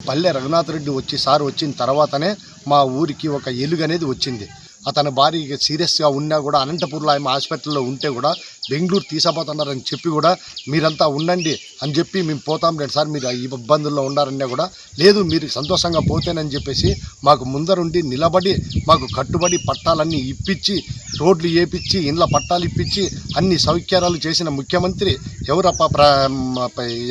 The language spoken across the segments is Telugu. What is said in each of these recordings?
పల్లె రఘునాథ్ రెడ్డి వచ్చి సార్ వచ్చిన తర్వాతనే మా ఊరికి ఒక ఎలుగు అనేది వచ్చింది. అతని భార్య సీరియస్గా ఉన్నా కూడా అనంతపూర్లో ఆమె హాస్పిటల్లో ఉంటే కూడా బెంగళూరు తీసపోతున్నారని చెప్పి కూడా మీరంతా ఉండండి అని చెప్పి మేము పోతాం లేదు సార్ మీరు ఈ ఇబ్బందుల్లో ఉండారన్నా కూడా. లేదు మీరు సంతోషంగా పోతేనని చెప్పేసి మాకు ముందరుండి నిలబడి మాకు కట్టుబడి పట్టాలన్నీ ఇప్పించి రోడ్లు వేపించి ఇండ్ల పట్టాలు ఇప్పించి అన్ని సౌకర్యాలు చేసిన ముఖ్యమంత్రి ఎవరప్ప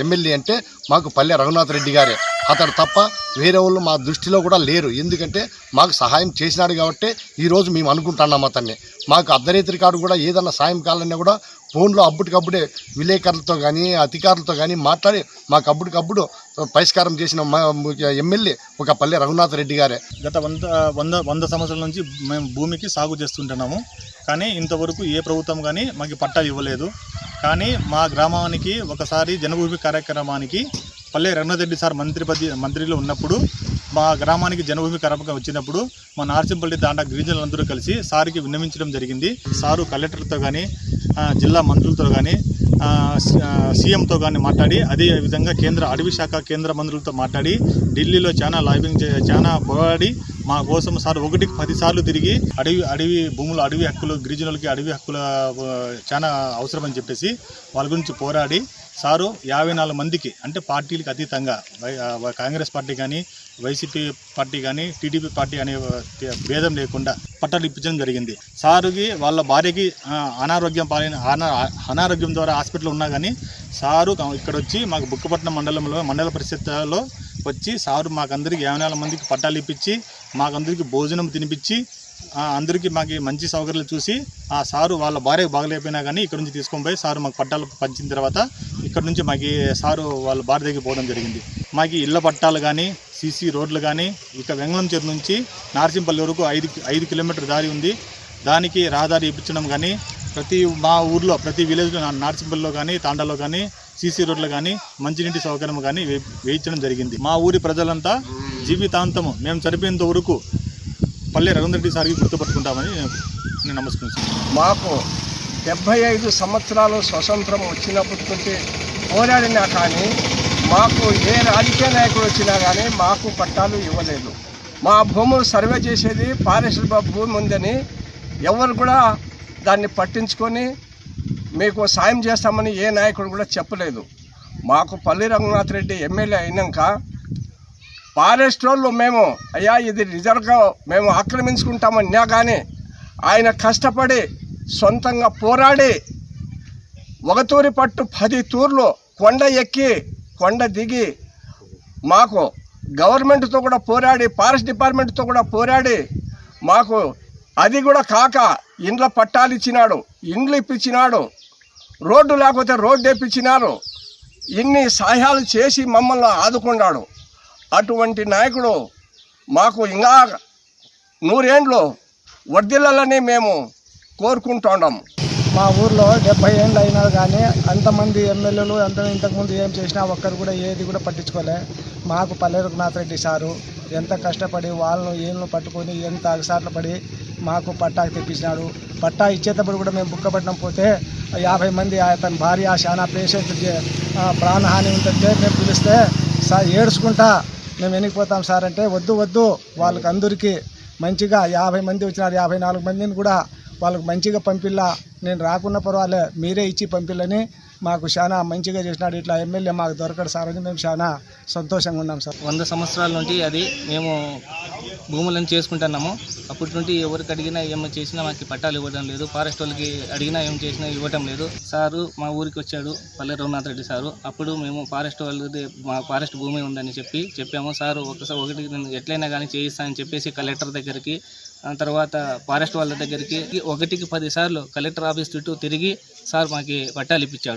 ఎమ్మెల్యే అంటే మాకు పల్లె రఘునాథ్ రెడ్డి గారే. అతడు తప్ప వేరే వాళ్ళు మా దృష్టిలో కూడా లేరు. ఎందుకంటే మాకు సహాయం చేసినాడు కాబట్టి ఈరోజు మేము అనుకుంటున్నాం అతన్ని. మాకు అర్ధరేత్రి కాడు కూడా ఏదన్నా సాయం కూడా ఫోన్లో అప్పటికప్పుడే విలేకరులతో కానీ అధికారులతో కానీ మాట్లాడి మాకు అప్పటికప్పుడు పరిష్కారం చేసిన మా ఎమ్మెల్యే ఒక పల్లె రఘునాథ్ రెడ్డి గారే. గత వంద వంద వంద సంవత్సరాల నుంచి మేము భూమికి సాగు చేస్తుంటున్నాము. కానీ ఇంతవరకు ఏ ప్రభుత్వం కానీ మాకు పట్టాలు ఇవ్వలేదు. కానీ మా గ్రామానికి ఒకసారి జనభూమి కార్యక్రమానికి పల్లె రఘునాథరెడ్డి సార్ మంత్రి పది మంత్రిలో ఉన్నప్పుడు మా గ్రామానికి జనభూమి కార్యక్రమం వచ్చినప్పుడు మా నార్సింపల్లి దాండా గిరిజనులందరూ కలిసి సార్కి విన్నవించడం జరిగింది. సారు కలెక్టర్తో కానీ జిల్లా మంత్రులతో కానీ సీఎంతో కానీ మాట్లాడి అదే విధంగా కేంద్ర అడవి శాఖ కేంద్ర మంత్రులతో మాట్లాడి ఢిల్లీలో చాలా లాబింగ్ చే- చాలా పోరాడి మా కోసం సార్ ఒకటికి పది సార్లు తిరిగి అడవి అడవి భూములు అడవి హక్కులు గిరిజనులకి అడవి హక్కుల చాలా అవసరమని చెప్పేసి వాళ్ళ గురించి పోరాడి సారు యాభై నాలుగు మందికి అంటే పార్టీలకు అతీతంగా కాంగ్రెస్ పార్టీ కానీ వైసీపీ పార్టీ కానీ టీడీపీ పార్టీ అనే భేదం లేకుండా పట్టాలు ఇప్పించడం జరిగింది. సారుకి వాళ్ళ భార్యకి అనారోగ్యం పాలైన అనారోగ్యం ద్వారా హాస్పిటల్ ఉన్నా కానీ సారు ఇక్కడ వచ్చి మాకు బుక్కపట్నం మండలంలో మండల పరిషత్లో వచ్చి సారు మాకందరికి యాభై నాలుగు మందికి పట్టాలు ఇప్పించి మాకందరికి భోజనం తినిపించి అందరికీ మాకు మంచి సౌకర్యాలు చూసి ఆ సారు వాళ్ళ భార్య బాగలేకపోయినా కానీ ఇక్కడ నుంచి తీసుకొని పోయి సారు మాకు పట్టాలు పంచిన తర్వాత ఇక్కడ నుంచి మాకు సారు వాళ్ళ భార్య దగ్గరికి పోవడం జరిగింది. మాకు ఇళ్ళ పట్టాలు కానీ సీసీ రోడ్లు కానీ ఇక వెంగళం చెరు నుంచి నార్సింపల్లి వరకు ఐదు ఐదు కిలోమీటర్ దారి ఉంది. దానికి రహదారి ఇప్పించడం కానీ ప్రతి మా ఊర్లో ప్రతి విలేజ్లో నార్సింపల్లిలో కానీ తాండాలో కానీ సీసీ రోడ్లు కానీ మంచినీటి సౌకర్యం కానీ వే- వేయించడం జరిగింది. మా ఊరి ప్రజలంతా జీవితాంతము మేము చనిపోయేంత వరకు పల్లె రఘుందరెడ్డి సార్కి గుర్తుపట్టుకుంటామని నేను నమస్కరిస్తున్నాను మాకు డెబ్బై ఐదు సంవత్సరాలు స్వతంత్రం వచ్చినప్పటి నుంచి పోరాడినా కానీ మాకు ఏ రాజకీయ నాయకుడు వచ్చినా కానీ మాకు పట్టాలు ఇవ్వలేదు. మా భూములు సర్వే చేసేది ఫారెస్ట్ భూమి ఉందని ఎవరు కూడా దాన్ని పట్టించుకొని మీకు సాయం చేస్తామని ఏ నాయకుడు కూడా చెప్పలేదు. మాకు పల్లి రంగనాథ్ రెడ్డి ఎమ్మెల్యే అయినాక ఫారెస్ట్ వాళ్ళు మేము అయ్యా ఇది రిజర్వ్గా మేము ఆక్రమించుకుంటామన్నా కానీ ఆయన కష్టపడి సొంతంగా పోరాడి ఒకతూరి పట్టు పది తూర్లు కొండ ఎక్కి కొండ దిగి మాకు గవర్నమెంట్తో కూడా పోరాడి ఫారెస్ట్ డిపార్ట్మెంట్తో కూడా పోరాడి మాకు అది కూడా కాక ఇండ్ల పట్టాలు ఇచ్చినాడు ఇండ్లు ఇప్పించినాడు రోడ్డు లేకపోతే రోడ్డు ఇప్పించినారు ఇన్ని సహాయాలు చేసి మమ్మల్ని ఆదుకున్నాడు. అటువంటి నాయకుడు మాకు ఇంకా నూరేండ్లు వర్దిల్లాలని మేము కోరుకుంటున్నాం మా ఊర్లో డెబ్బై ఏళ్ళు అయినా కానీ అంతమంది ఎమ్మెల్యేలు అంత ఇంతకుముందు ఏం చేసినా ఒక్కరు కూడా ఏది కూడా పట్టించుకోలే. మాకు పల్లె రఘునాథ్ రెడ్డి సారు ఎంత కష్టపడి వాళ్ళను ఏళ్ళు పట్టుకొని ఎంత అగసాట్లు పడి మాకు పట్టాకు తెప్పించినాడు. పట్టా ఇచ్చేటప్పుడు కూడా మేము బుక్కపట్నం పోతే యాభై మంది అతని భార్య చాలా పేషెంట్ ప్రాణహాని ఉంటుంటే మేము పిలిస్తే సార్ ఏడ్చుకుంటా మేము వెనక్కిపోతాం సార్ అంటే వద్దు వద్దు వాళ్ళకి అందరికీ మంచిగా యాభై మంది వచ్చినారు యాభై నాలుగు మందిని కూడా వాళ్ళకి మంచిగా పంపిల్లా నేను రాకున్నా పర్వాలే మీరే ఇచ్చి పంపిల్లని మాకు చాలా మంచిగా చేసినాడు. ఇట్లా ఎమ్మెల్యే మాకు దొరకడు సార్. అని మేము చాలా సంతోషంగా ఉన్నాం సార్. వంద సంవత్సరాల నుండి అది మేము భూములను చేసుకుంటున్నాము. అప్పటి నుండి ఎవరికి అడిగినా ఏమో చేసినా మాకు పట్టాలు ఇవ్వడం లేదు. ఫారెస్ట్ వాళ్ళకి అడిగినా ఏం చేసినా ఇవ్వటం లేదు. సారు మా ఊరికి వచ్చాడు పల్లె రఘునాథ్ రెడ్డి సారు. అప్పుడు మేము ఫారెస్ట్ వాళ్ళది మా ఫారెస్ట్ భూమి ఉందని చెప్పి చెప్పాము. సారు ఒకసారి ఒకటి నేను ఎట్లయినా కానీ చేయిస్తా అని చెప్పేసి కలెక్టర్ దగ్గరికి ఆ తర్వాత ఫారెస్ట్ వాళ్ళ దగ్గరికి ఒకటికి పది సార్లు కలెక్టర్ ఆఫీస్ చుట్టూ తిరిగి సార్ మాకు పట్టాలు ఇప్పించాడు.